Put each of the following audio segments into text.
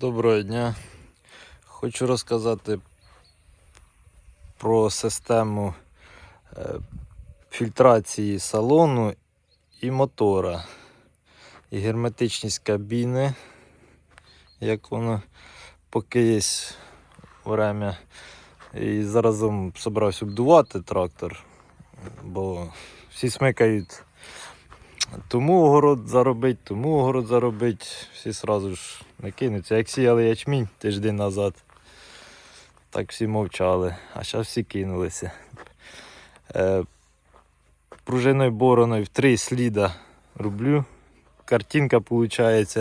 Доброго дня. Хочу розказати про систему е, фільтрації салону і мотора. І герметичність кабіни, як воно поки є время. І заразом собрався обдувати трактор, бо всі смикають тому огород заробить, тому огород заробить. Всі сразу ж не кинуться. Як сіяли ячмінь тиждень назад, так всі мовчали, а зараз всі кинулися. Е, пружиною бороною в три сліда роблю. Картинка виходить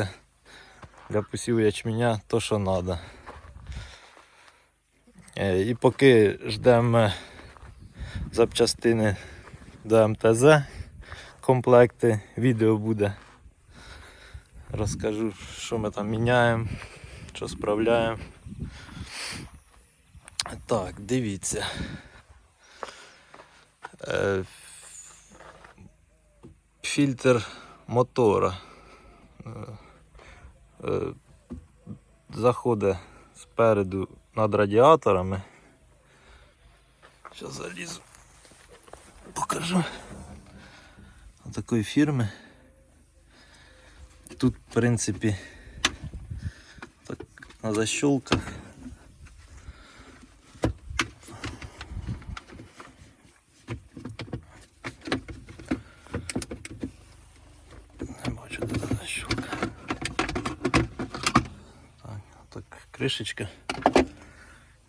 для посіву ячменя то, що треба. Е, і поки ждемо запчастини до МТЗ комплекти, відео буде. Розкажу, що ми там міняємо, що справляємо. Так, дивіться. Е, Фільтр мотора. Е, е, Заходить спереду над радіаторами. Зараз залізу. Покажу такої фірми. Тут, в принципі, так, на защолках. Не бачу, де та защолка. Так, так, кришечка.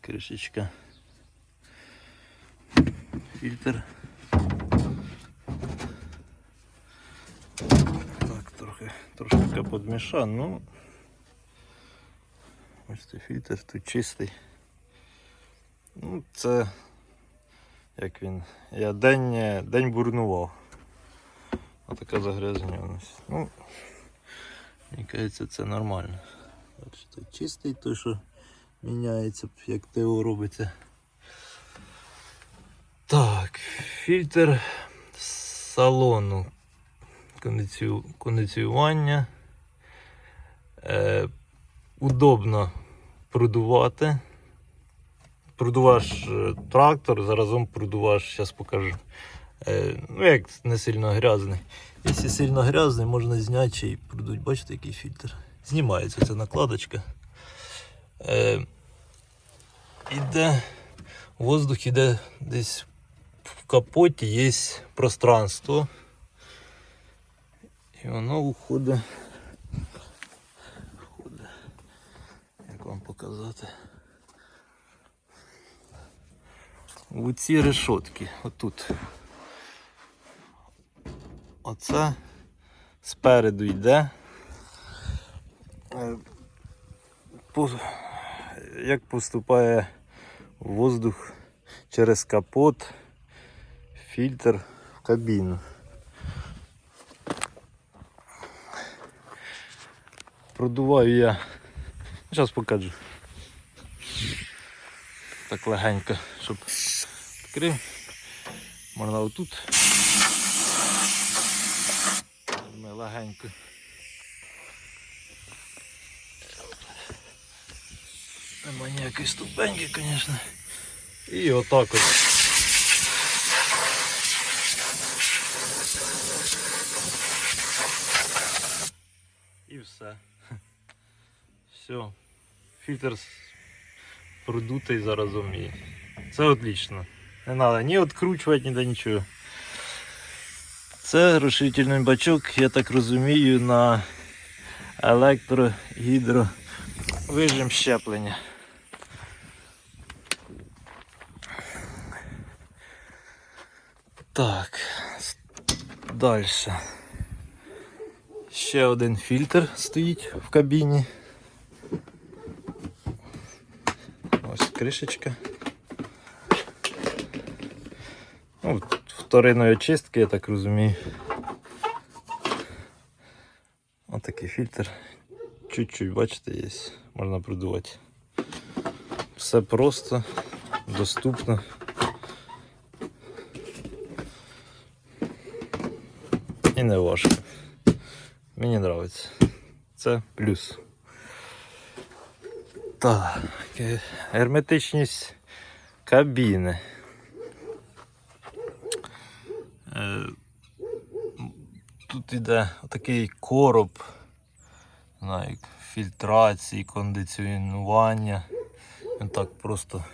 Кришечка. Фільтр. Трошки капот міша, ну ось цей фільтр тут чистий. Ну, це як він. Я день, день бурнував. Отака загрязненість. Ну, мені кажеться, це нормально. Бачите, чистий той, що міняється, як ТО робиться. Так, фільтр салону кондицію- кондиціювання. Е, удобно продувати. Продуваєш е, трактор, заразом продуваєш, зараз покажу. Е, ну, як не сильно грязний. Якщо сильно грязний, можна зняти і продуть. Бачите, який фільтр. Знімається ця накладочка. Е, іде, воздух іде десь в капоті, є пространство. І воно уходить. Входить. Як вам показати? У ці решотки. Отут. Оце спереду йде. Е, Як поступає воздух через капот, фільтр в кабіну. Продуваю я. Зараз покажу. Так легенько, щоб відкрив. Можна отут. Ми легенько. Нема ніякої ступеньки, звісно. І отак от. І все. Все. Фільтр продутий заразом і це отлично. Не треба ні відкручувати, ніде нічого. Це розширительний бачок, я так розумію, на електро-гідро вижим щеплення. Так, далі. Ще один фільтр стоїть в кабіні. кришечка. Ну, вторинної очистки, я так розумію. Ось такий фільтр. Чуть-чуть, бачите, є. Можна продувати. Все просто, доступно. І не важко. Мені подобається. Це плюс. Так, е, герметичність кабіни. Е, Тут іде такий короб, знаю, фільтрації, кондиціонування. Він так просто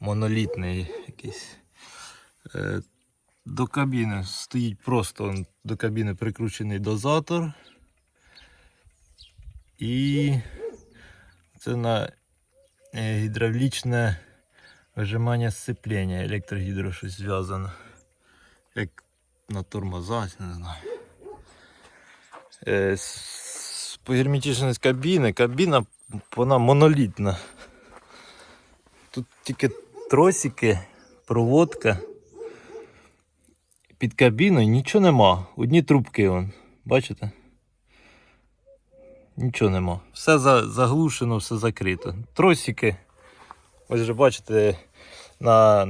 монолітний якийсь. Е, До кабіни стоїть просто до кабіни прикручений дозатор. І це на е, гідравлічне вижимання сцеплення, електрогідро щось зв'язано. Як на тормозах, не знаю. Е, с- По герметичності кабіни, кабіна вона монолітна. Тут тільки тросики, проводка. Під кабіною нічого нема. Одні трубки вон. Бачите? Нічого нема. Все за, заглушено, все закрито. Тросики. Ось же бачите, на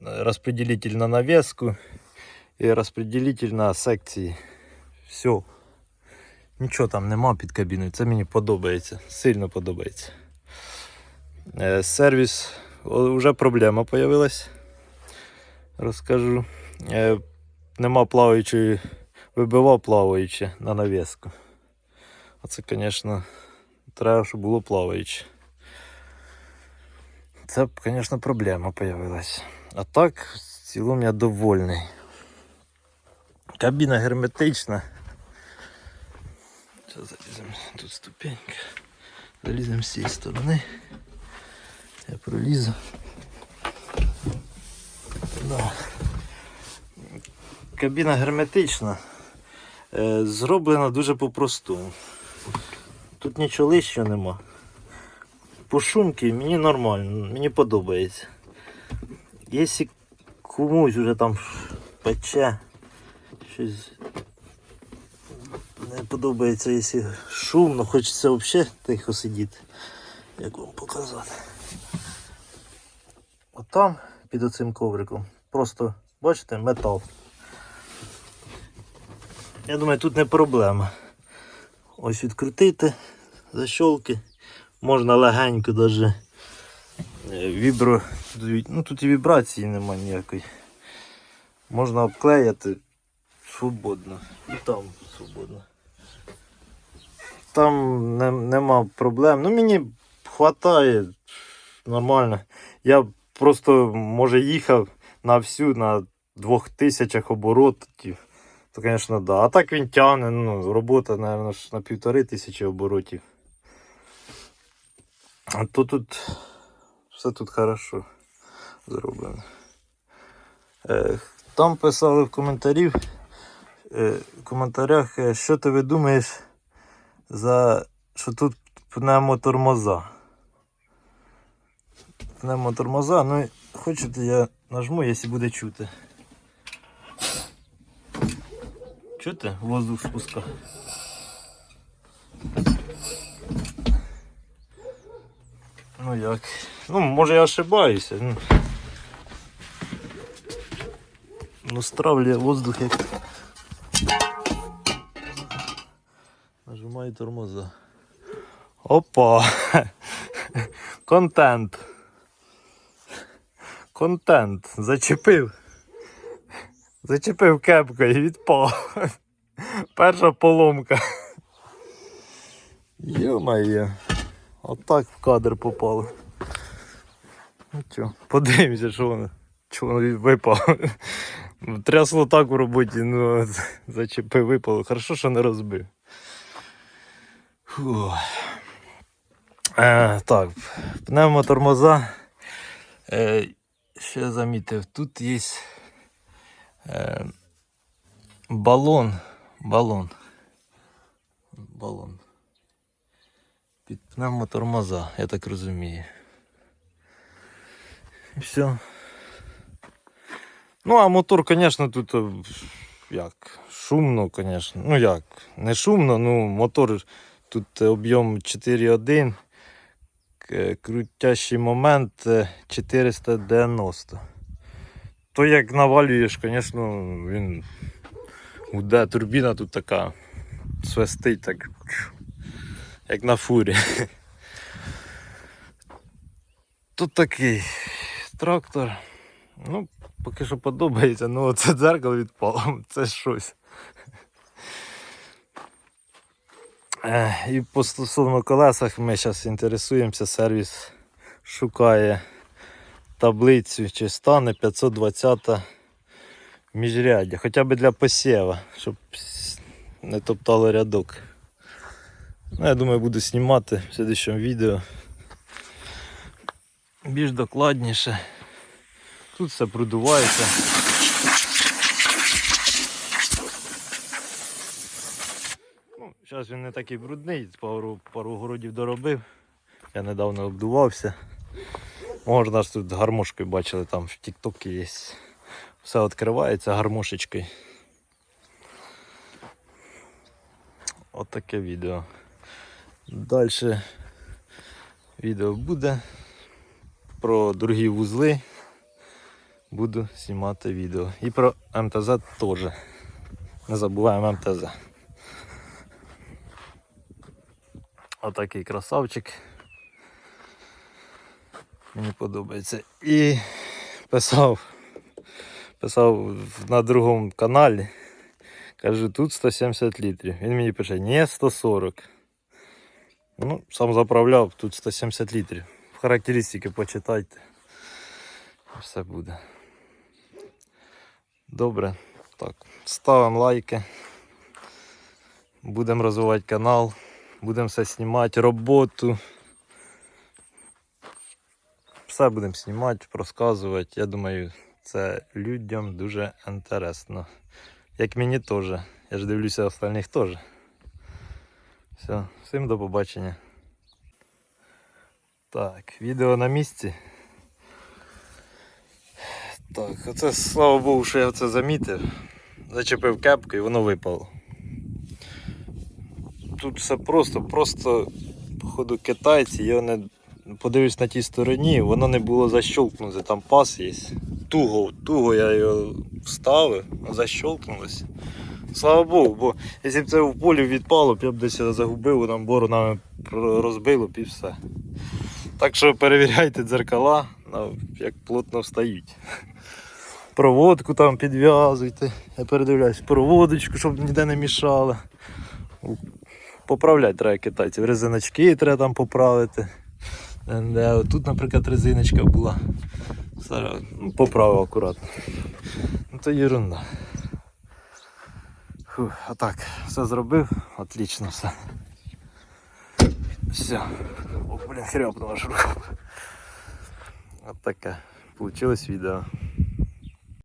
розподілитель на навіску і розподілитель на секції. Все. Нічого там нема під кабіною. Це мені подобається. Сильно подобається. Е, сервіс. Вже проблема з'явилась. Розкажу. Е, нема плаваючої, вибивав плаваюче на навіску. А це, звісно, треба, щоб було плаваюче. Це, звісно, проблема з'явилась. А так, в цілому я довольний. Кабіна герметична. Зараз заліземо тут ступенька. Заліземо з цієї сторони. Я пролізу. Да. Кабіна герметична. Е, зроблена дуже по-простому. Тут нічого лишнього нема. По шумки мені нормально, мені подобається. Якщо комусь вже там пече, щось не подобається, якщо шумно, хочеться взагалі тихо сидіти. Як вам показати? Отам під оцим ковриком. Просто, бачите, метал. Я думаю, тут не проблема. Ось відкрутити защолки. Можна легенько даже е, вібро. Ну тут і вібрації нема ніякої. Можна обклеяти свободно. І там свободно. Там не, нема проблем. Ну мені хватає нормально. Я просто може їхав на всю на двох тисячах оборотів. То, звісно, да. А так він тягне, ну, робота, мабуть, на півтори тисячі оборотів. А то тут все тут хорошо зроблено. Е, там писали в коментарів, е, в коментарях, е, що ти думаєш за що тут пневмотормоза. Пневмотормоза, ну хочете я нажму, якщо буде чути. Чути? Воздух спуска. Ну як? Ну, може я ошибаюся. Ну, ну стравлює воздух як. Нажимаю тормоза. Опа! Контент. Контент. Зачепив. Зачепив кепкою і відпав. Перша поломка. Йо-моє. Отак в кадр попало. Ну чо, подивимося, що воно. Чого воно випало. Трясло так в роботі, ну зачепив, випало. Хорошо, що не розбив. Фу. Е, так, пневмотормоза. Е, ще я замітив, тут є е, балон. Балон. Балон. Під пневмотормоза, я так розумію. І все. Ну, а мотор, звісно, тут е, як, шумно, звісно. Ну як, не шумно, ну мотор тут е, об'єм 4,1, крутящий момент е, 490. То як навалюєш, звісно, він гуде, турбіна тут така свистить так. як на фурі. Тут такий трактор. Ну, поки що подобається, ну це дзеркало відпало, це щось. І по стосовно колесах ми зараз інтересуємося, сервіс шукає таблицю, чи стане 520 міжряддя, хоча б для посєва, щоб не топтало рядок. Ну, я думаю, буду знімати в слідчому відео. Більш докладніше. Тут все продувається. Ну, зараз він не такий брудний, пару, пару городів доробив. Я недавно обдувався. Можна ж тут гармошкою бачили, там в Тіктокі є. Все відкривається гармошечкою. От таке відео. Далі відео буде про другі вузли. Буду знімати відео. І про МТЗ теж. Не забуваємо МТЗ. Отакий красавчик. Мені подобається. І писав, писав на другому каналі. Кажу, тут 170 літрів. Він мені пише, ні, 140. Ну, сам заправляв, тут 170 літрів. Характеристики почитайте. Все буде. Добре. Так, ставимо лайки. Будемо розвивати канал. Будемо все знімати, роботу. Все будемо знімати, розказувати. Я думаю, це людям дуже інтересно. Як мені теж. Я ж дивлюся остальних теж. Все, всім до побачення. Так, відео на місці. Так, оце слава Богу, що я це замітив. Зачепив кепку і воно випало. Тут все просто, просто, походу, китайці, його не подивлюсь на тій стороні, воно не було защолкнуте, там пас є. Туго, туго я його вставив, защолкнулося. Слава Богу, бо якщо б це в полі відпало, б я б десь загубив, там боронами про- розбило б і все. Так що перевіряйте дзеркала, як плотно встають. Проводку там підв'язуйте. Я передивляюсь, проводочку, щоб ніде не мішало. Поправляти треба китайців. Резиночки треба там поправити. Де, тут, наприклад, резиночка була. Ну, поправив акуратно. Ну то ерунда. Фух, а так, все зробив, отлично все. Все. О, блін, хряпнула ж рука. От таке. Получилось відео.